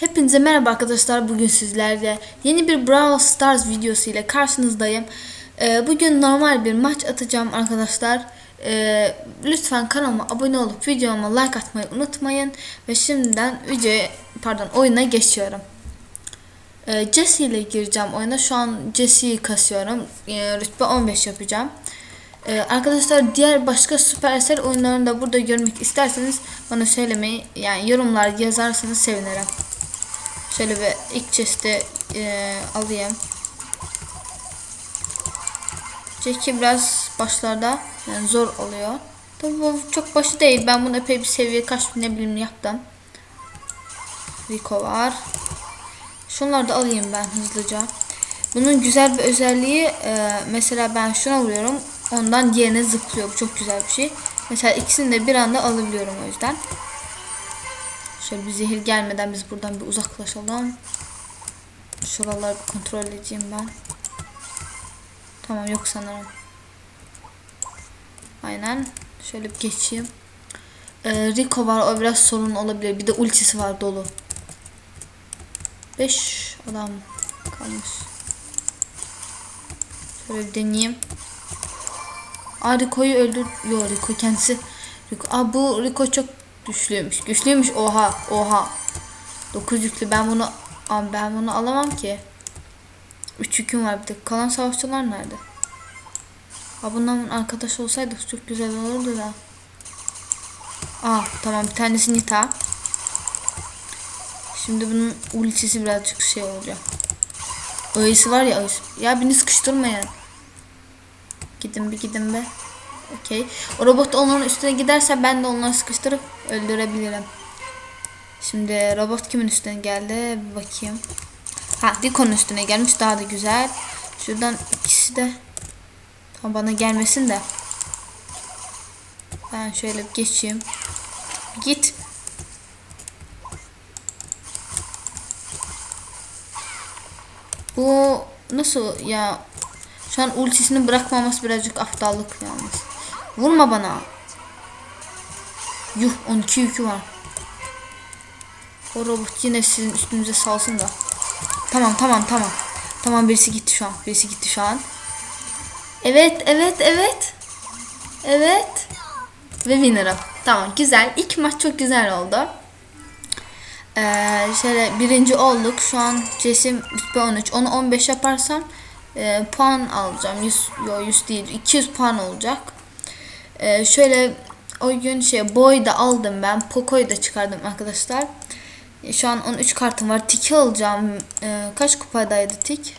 Hepinize merhaba arkadaşlar. Bugün sizlerle yeni bir Brawl Stars videosu ile karşınızdayım. Ee, bugün normal bir maç atacağım arkadaşlar. Ee, lütfen kanalıma abone olup videoma like atmayı unutmayın. Ve şimdiden video pardon oyuna geçiyorum. Ee, Jesse ile gireceğim oyuna. Şu an Jesse'yi kasıyorum. Ee, rütbe 15 yapacağım. Ee, arkadaşlar diğer başka Supercell oyunlarını da burada görmek isterseniz bana söylemeyi yani yorumlar yazarsanız sevinirim. Şöyle bir ilk chest'i e, alayım. Jackie biraz başlarda yani zor oluyor. Tabii bu çok başı değil. Ben bunu epey bir seviye kaç ne bileyim yaptım. Rico var. Şunları da alayım ben hızlıca. Bunun güzel bir özelliği e, mesela ben şuna vuruyorum. Ondan diğerine zıplıyor. Bu çok güzel bir şey. Mesela ikisini de bir anda alabiliyorum o yüzden. Şöyle bir zehir gelmeden biz buradan bir uzaklaşalım. Şuraları kontrol edeceğim ben. Tamam yok sanırım. Aynen. Şöyle bir geçeyim. Ee, Rico var o biraz sorun olabilir. Bir de ultisi var dolu. 5 adam kalmış. Şöyle bir deneyeyim. Aa Rico'yu öldür. Yo Rico kendisi. Rico. Aa bu Rico çok güçlüymüş. Güçlüymüş. Oha. Oha. 9 yüklü. Ben bunu ben bunu alamam ki. 3 yüküm var bir de. Kalan savaşçılar nerede? Aa bunların arkadaş olsaydık çok güzel olurdu da. Aa tamam bir tanesi Nita. Şimdi bunun ultisi birazcık şey olacak. Öğesi var ya öğesi. Ya beni sıkıştırmayın. Gidin bir gidin be. Okey. O robot onların üstüne giderse ben de onları sıkıştırıp öldürebilirim. Şimdi robot kimin üstüne geldi? Bir bakayım. Ha Rico'nun üstüne gelmiş. Daha da güzel. Şuradan ikisi de tam bana gelmesin de. Ben şöyle geçeyim. Git. Bu nasıl ya? Şu an ultisini bırakmaması birazcık aptallık yalnız. Vurma bana. Yuh 12 yükü var. O robot yine sizin üstünüze salsın da. Tamam tamam tamam. Tamam birisi gitti şu an. Birisi gitti şu an. Evet evet evet. Evet. Ve winner'ım. Tamam güzel. İlk maç çok güzel oldu. Ee, şöyle birinci olduk. Şu an Cesim rütbe 13. Onu 15 yaparsam e, puan alacağım. 100, yo 100 değil. 200 puan olacak. Ee, şöyle o gün şey boy da aldım ben. Poco'yu da çıkardım arkadaşlar. Şu an 13 kartım var. Tiki alacağım. Ee, kaç kupadaydı tik?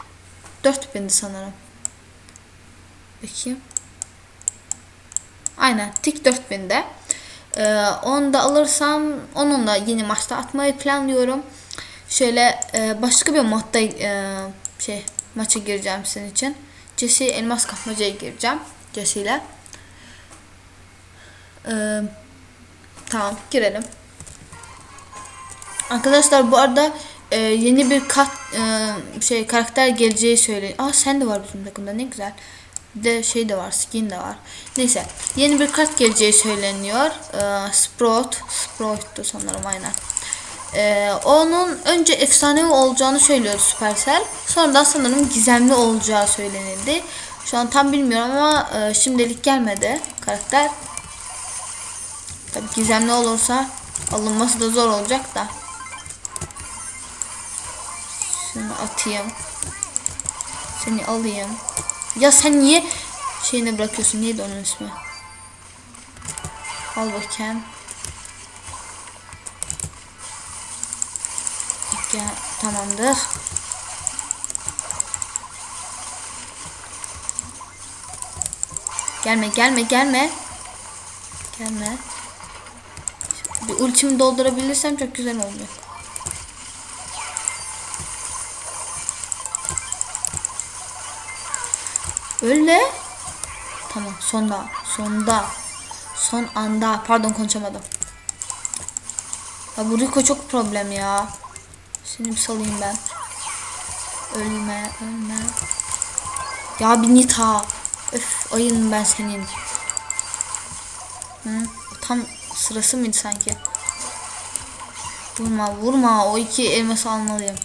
4000'di sanırım. Bakayım. Aynen tik 4000'de. Ee, onu da alırsam onun da yeni maçta atmayı planlıyorum. Şöyle e, başka bir modda e, şey maça gireceğim senin için. Jesse elmas kapmacaya gireceğim. Jesse ile. Ee, tamam girelim. Arkadaşlar bu arada e, yeni bir kat e, şey karakter geleceği söyle. Aa sen de var bizim takımda ne güzel. De şey de var, skin de var. Neyse, yeni bir kart geleceği söyleniyor. Ee, Sprout, Sprout'tu sanırım aynen. Ee, onun önce efsanevi olacağını söylüyor Supercell. Sonradan sanırım gizemli olacağı söylenildi. Şu an tam bilmiyorum ama e, şimdilik gelmedi karakter. Tabii gizemli olursa alınması da zor olacak da. Şunu atayım. Seni alayım. Ya sen niye şeyini bırakıyorsun? Neydi onun ismi? Al bakayım. Ya, tamamdır. Gelme gelme gelme. Gelme. Bir ultimi doldurabilirsem çok güzel olacak. Öyle. Tamam sonda. Sonda. Son anda. Pardon konuşamadım. Ya bu Rico çok problem ya. Seni bir salayım ben. Ölme ölme. Ya bir Nita. Öf ayın ben senin. Hı? Tam sırası mıydı sanki? Vurma vurma o iki elması almalıyım.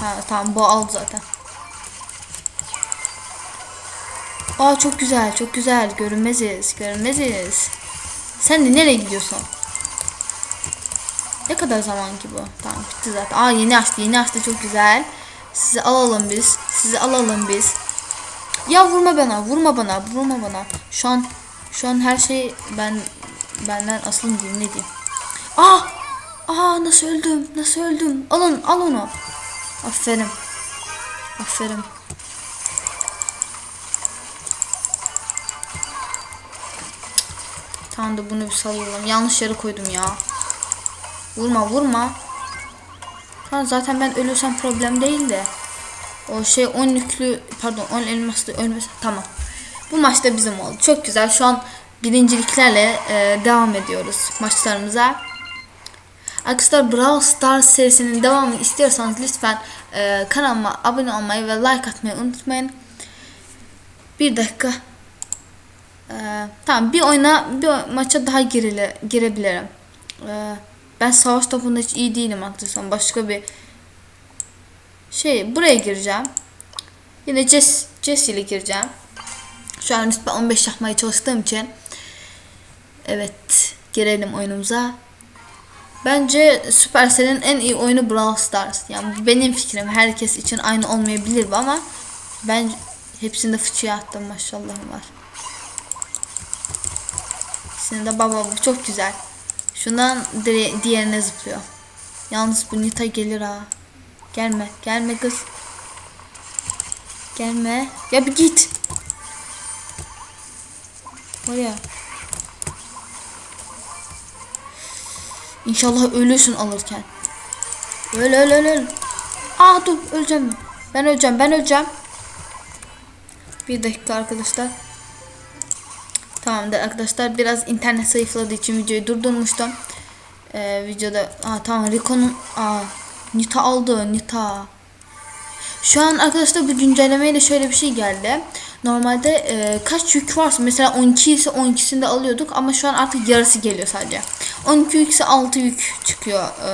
Ha, tamam bu aldı zaten. Aa çok güzel çok güzel görünmeziz görünmeziz. Sen de nereye gidiyorsun? Ne kadar zaman ki bu? Tamam bitti zaten. Aa yeni açtı yeni açtı çok güzel. Sizi alalım biz. Sizi alalım biz. Ya vurma bana vurma bana vurma bana. Şu an şu an her şey ben benden aslım diyeyim ne diyeyim. Aa! Aa nasıl öldüm? Nasıl öldüm? Alın al onu. Aferin. Aferin. Tamam da bunu bir salalım. Yanlış yere koydum ya. Vurma vurma. Tamam zaten ben ölürsem problem değil de. O şey 10 yüklü pardon 10 elmaslı ölmesi tamam. Bu maçta bizim oldu. Çok güzel. Şu an birinciliklerle e, devam ediyoruz maçlarımıza. Arkadaşlar Brawl Stars serisinin devamını istiyorsanız lütfen e, kanalıma abone olmayı ve like atmayı unutmayın. Bir dakika. E, tamam bir oyuna bir maça daha girile, girebilirim. E, ben savaş topunda hiç iyi değilim arkadaşlar. Başka bir şey buraya gireceğim. Yine Jess, Jess ile gireceğim. Şu an lütfen 15 yapmaya çalıştığım için. Evet girelim oyunumuza. Bence Supercell'in en iyi oyunu Brawl Stars. Yani benim fikrim. Herkes için aynı olmayabilir ama ben hepsinde fıçıya attım maşallahım var. Şimdi de baba bu çok güzel. Şundan diğerine zıplıyor. Yalnız bu Nita gelir ha. Gelme, gelme kız. Gelme. Ya bir git. Oraya. İnşallah ölürsün alırken. Öl öl öl öl. Aa dur öleceğim ben. Öleceğim ben öleceğim. Bir dakika arkadaşlar. Tamamdır arkadaşlar biraz internet zayıfladığı için videoyu durdurmuştum. Ee, videoda aa tamam Rico'nun aa Nita aldı Nita. Şu an arkadaşlar bu güncellemeyle şöyle bir şey geldi. Normalde e, kaç yük varsa mesela 12 ise 12'sini de alıyorduk ama şu an artık yarısı geliyor sadece. 12 yük ise 6 yük çıkıyor. E,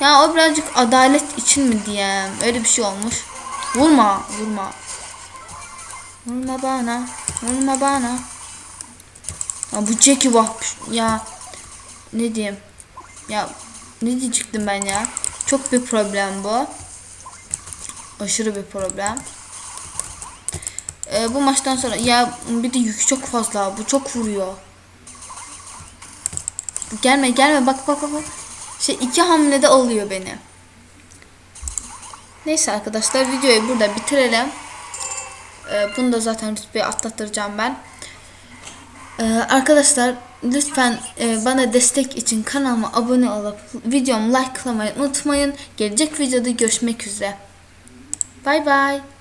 ya o birazcık adalet için mi diyeyim öyle bir şey olmuş. Vurma vurma. Vurma bana. Vurma bana. Ya bu Jackie bak ya ne diyeyim ya ne diyecektim ben ya çok bir problem bu aşırı bir problem Ee, bu maçtan sonra ya bir de yük çok fazla bu çok vuruyor gelme gelme bak bak bak. şey iki hamlede alıyor beni neyse arkadaşlar videoyu burada bitirelim Ee, bunu da zaten rütbeye atlattıracağım ben ee, arkadaşlar lütfen e, bana destek için kanalıma abone olup videomu likelamayı unutmayın. Gelecek videoda görüşmek üzere. Bay bay.